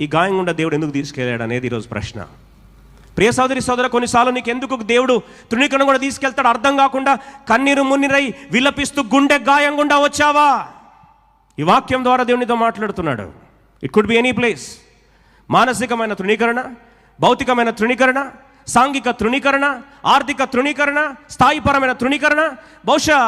ఈ గాయం గుండా దేవుడు ఎందుకు తీసుకెళ్ళాడు అనేది ఈరోజు ప్రశ్న. ప్రియ సోదరి సోదర కొన్నిసార్లు నీకు ఎందుకు దేవుడు తృణీకరణ కూడా తీసుకెళ్తాడు? అర్థం కాకుండా కన్నీరు మున్నిరై విలపిస్తూ గుండె గాయం గుండా వచ్చావా? ఈ వాక్యం ద్వారా దేవునితో మాట్లాడుతున్నాడు. It could be any place మానసికమైన తృణీకరణ భౌతికమైన తృణీకరణ సాంఘిక తృణీకరణ ఆర్థిక తృణీకరణ స్థాయిపరమైన తృణీకరణ బహుశా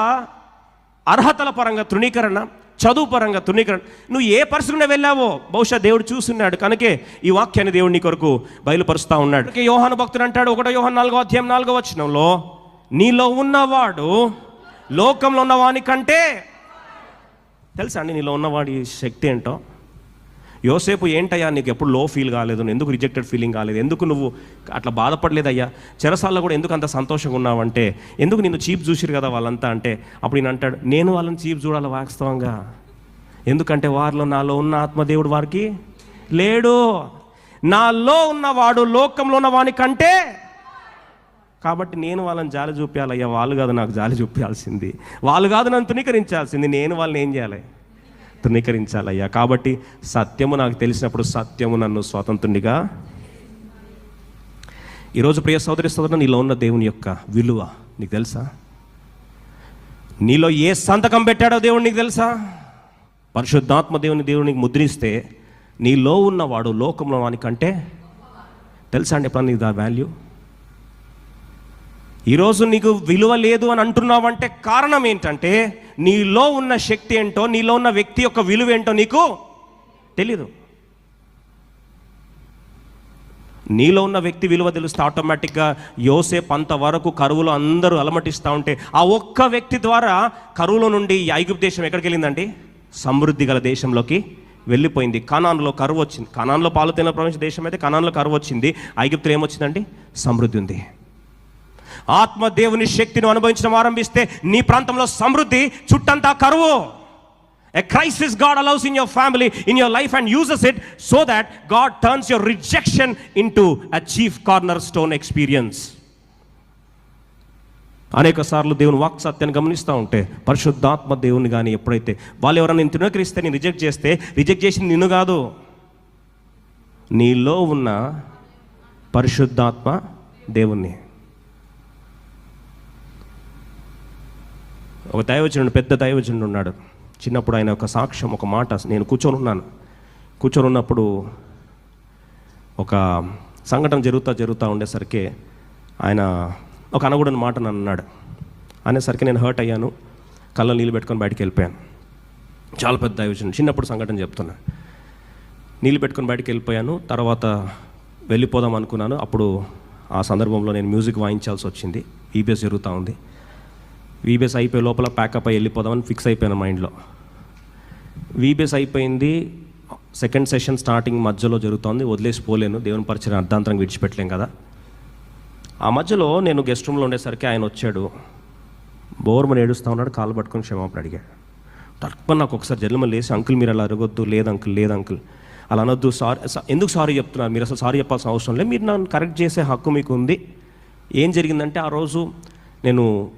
అర్హతల పరంగా తృణీకరణ చదువు పరంగా తృణీకరణ. నువ్వు ఏ పరిస్థితి వెళ్ళావో బహుశా దేవుడు చూస్తున్నాడు. కనుకే ఈ వాక్యాన్ని దేవుడు నీ కొరకు బయలుపరుస్తూ ఉన్నాడు. యోహాను భక్తుడు అంటాడు ఒకటో యోహాన్ నాలుగో అధ్యాయం నాలుగో వచనంలో నీలో ఉన్నవాడు లోకంలో ఉన్నవాని కంటే తెలుసా అండి నీలో ఉన్నవాడి శక్తి ఏంటో? యోసేపు ఏంటయ్యా నీకు ఎప్పుడు లో ఫీల్ కాలేదు? ఎందుకు రిజెక్టెడ్ ఫీలింగ్ కాలేదు? ఎందుకు నువ్వు అట్లా బాధపడలేదయ్యా? చెరసాల్లో కూడా ఎందుకు అంత సంతోషంగా ఉన్నావంటే ఎందుకు నిన్ను చీప్ చూసిరు కదా వాళ్ళంతా? అంటే అప్పుడు నేను అంటాడు నేను వాళ్ళని చీప్ చూడాలి వాస్తవంగా? ఎందుకంటే వారిలో నాలో ఉన్న ఆత్మదేవుడు వారికి లేడు. నాలో ఉన్నవాడు లోకంలో ఉన్న వాని కంటే కాబట్టి నేను వాళ్ళని జాలి చూపించాలయ్యా వాళ్ళు కాదు నాకు జాలి చూపించాల్సింది వాళ్ళు కాదు నన్ను తునీకరించాల్సింది నేను వాళ్ళని ఏం చేయాలి? తృణీకరించాలయ్యా. కాబట్టి సత్యము నాకు తెలిసినప్పుడు సత్యము నన్ను స్వాతంత్రునిగా. ఈరోజు ప్రియ సోదరి సోదరు నీలో ఉన్న దేవుని యొక్క విలువ నీకు తెలుసా? నీలో ఏ సంతకం పెట్టాడో దేవుడు నీకు తెలుసా? పరిశుద్ధాత్మ దేవుని దేవునికి ముద్రిస్తే నీలో ఉన్నవాడు లోకంలో వానికంటే తెలుసా అండి? ఎప్పుడన్నా నీకు దా వాల్యూ? ఈరోజు నీకు విలువ లేదు అని అంటున్నావంటే కారణం ఏంటంటే నీలో ఉన్న శక్తి ఏంటో నీలో ఉన్న వ్యక్తి యొక్క విలువ ఏంటో నీకు తెలీదు. నీలో ఉన్న వ్యక్తి విలువ తెలుస్తే ఆటోమేటిక్గా యోసేపు అంతవరకు కరువులో అందరూ అలమటిస్తూ ఉంటే ఆ ఒక్క వ్యక్తి ద్వారా కరువులో నుండి ఈ ఐగుప్తు దేశం ఎక్కడికి వెళ్ళిందండి? సమృద్ధి గల దేశంలోకి వెళ్ళిపోయింది. కనాన్లో కరువు వచ్చింది. కనాన్లో పాలు తిన ప్రపంచ దేశం అయితే కనాన్లో కరువు వచ్చింది. ఐగుప్తులు ఏమొచ్చిందండి? సమృద్ధి ఉంది. ఆత్మ దేవుని శక్తిని అనుభవించడం ఆరంభిస్తే నీ ప్రాంతంలో సమృద్ధి చుట్టంతా కరువు. A crisis God allows in your family in your life and uses it so that God turns your rejection in to a chief corner stone experience అనేక సార్లు దేవుని వాక్ సత్యాన్ని గమనిస్తూ ఉంటే పరిశుద్ధాత్మ దేవుని కానీ ఎప్పుడైతే వాళ్ళు ఎవరైనా నేను తిరగరిస్తే నేను రిజెక్ట్ చేస్తే రిజెక్ట్ చేసింది నిన్ను కాదు. నీలో ఉన్న పరిశుద్ధాత్మ దేవుణ్ణి. ఒక దైవజనుడు పెద్ద దైవజనుడు ఉన్నాడు. చిన్నప్పుడు ఆయన ఒక సాక్ష్యం ఒక మాట నేను కూర్చొని ఉన్నాను. కూర్చొని ఉన్నప్పుడు ఒక సంఘటన జరుగుతూ జరుగుతూ ఉండేసరికి ఆయన ఒక అనగూడని మాట నన్ను అన్నాడు. అనేసరికి నేను హర్ట్ అయ్యాను. కళ్ళ నీళ్ళు పెట్టుకొని బయటికి వెళ్ళిపోయాను. చాలా పెద్ద దైవజనుడు చిన్నప్పుడు సంఘటన చెప్తున్నా. నీళ్ళు పెట్టుకొని బయటికి వెళ్ళిపోయాను. తర్వాత వెళ్ళిపోదాం అనుకున్నాను. అప్పుడు ఆ సందర్భంలో నేను మ్యూజిక్ వాయించాల్సి వచ్చింది. ఈబీఎస్ జరుగుతూ ఉంది. వీబీఎస్ అయిపోయే లోపల ప్యాకప్ అయ్యి వెళ్ళిపోదామని ఫిక్స్ అయిపోయాను మైండ్లో. వీబీఎస్ అయిపోయింది. సెకండ్ సెషన్ స్టార్టింగ్ మధ్యలో జరుగుతోంది. వదిలేసి పోలేను. దేవుని పరిచయం అర్ధాంతరం విడిచిపెట్టలేం కదా. ఆ మధ్యలో నేను గెస్ట్ రూమ్లో ఉండేసరికి ఆయన వచ్చాడు. బోర్మని ఏడుస్తూ ఉన్నాడు. కాలు పట్టుకొని క్షమాపణ అడిగాడు. తక్కువ నాకు ఒకసారి జన్మ లేసి అంకుల్ మీరు అలా అరగొద్దు. లేదు అంకుల్ లేదు అంకుల్. అలా అనొద్దు. సారీ ఎందుకు సారీ చెప్తున్నారు? మీరు అసలు సారీ చెప్పాల్సిన అవసరం లేదు. మీరు నన్ను కరెక్ట్ చేసే హక్కు మీకు ఉంది. ఏం జరిగిందంటే ఆ రోజు నేను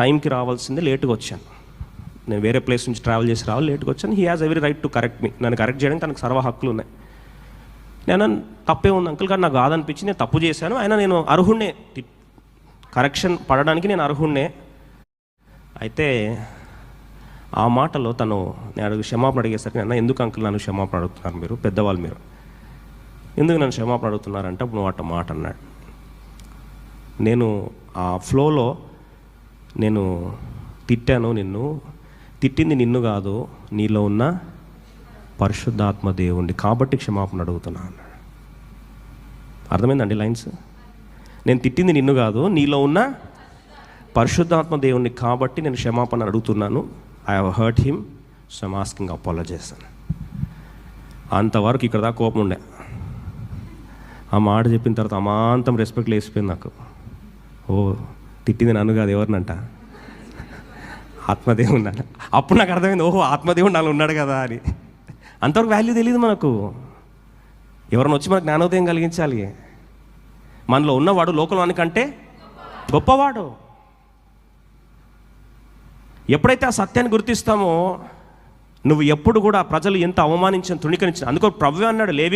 టైంకి రావాల్సింది లేటుగా వచ్చాను. నేను వేరే ప్లేస్ నుంచి ట్రావెల్ చేసి రావాలి లేటుగా వచ్చాను. He has every right to correct me నన్ను కరెక్ట్ చేయడానికి తనకు సర్వ హక్కులు ఉన్నాయి. నేను తప్పే ఉంది అంకుల్ కానీ నాకు కాదనిపించి నేను తప్పు చేశాను. అయినా నేను అర్హుణ్ణే. కరెక్షన్ పడడానికి నేను అర్హుణ్ణే. అయితే ఆ మాటలో తను నేను అడుగు క్షమాపణ అడిగేసరికి అన్న ఎందుకు అంకుల్ నన్ను క్షమాపణ అడుగుతున్నారు మీరు? పెద్దవాళ్ళు మీరు. ఎందుకు నన్ను క్షమాపణ అడుగుతున్నారంటే? అప్పుడు నువ్వు అట్ట మాట అన్నాడు. నేను ఆ ఫ్లోలో నేను తిట్టాను నిన్ను. తిట్టింది నిన్ను కాదు నీలో ఉన్న పరిశుద్ధాత్మ దేవుణ్ణి. కాబట్టి క్షమాపణ అడుగుతున్నా అన్నాడు. అర్థమైందండి లైన్స్? నేను తిట్టింది నిన్ను కాదు నీలో ఉన్న పరిశుద్ధాత్మ దేవుణ్ణి కాబట్టి నేను క్షమాపణ అడుగుతున్నాను. I have hurt him so I'm asking apologise అని అంతవరకు ఇక్కడ దాకా కోపం ఉండే. ఆ మాట చెప్పిన తర్వాత అమాంతం రెస్పెక్ట్ లేసిపోయింది నాకు. ఓ తిట్టింది నన్ను కాదు ఎవరినంట? ఆత్మదేవుడు నాన్న అప్పుడు నాకు అర్థమైంది ఓహో ఆత్మదేవుడు నాలో ఉన్నాడు కదా అని. అంతవరకు వాల్యూ తెలియదు మనకు. ఎవరైనా వచ్చి మనకు జ్ఞానోదయం కలిగించాలి. మనలో ఉన్నవాడు లోకంలోనికంటే గొప్పవాడు. ఎప్పుడైతే ఆ సత్యాన్ని గుర్తిస్తామో నువ్వు ఎప్పుడు కూడా ప్రజలు ఎంత అవమానించిన తృణీకరించిన అందుకో ప్రభు అన్నాడు లేవి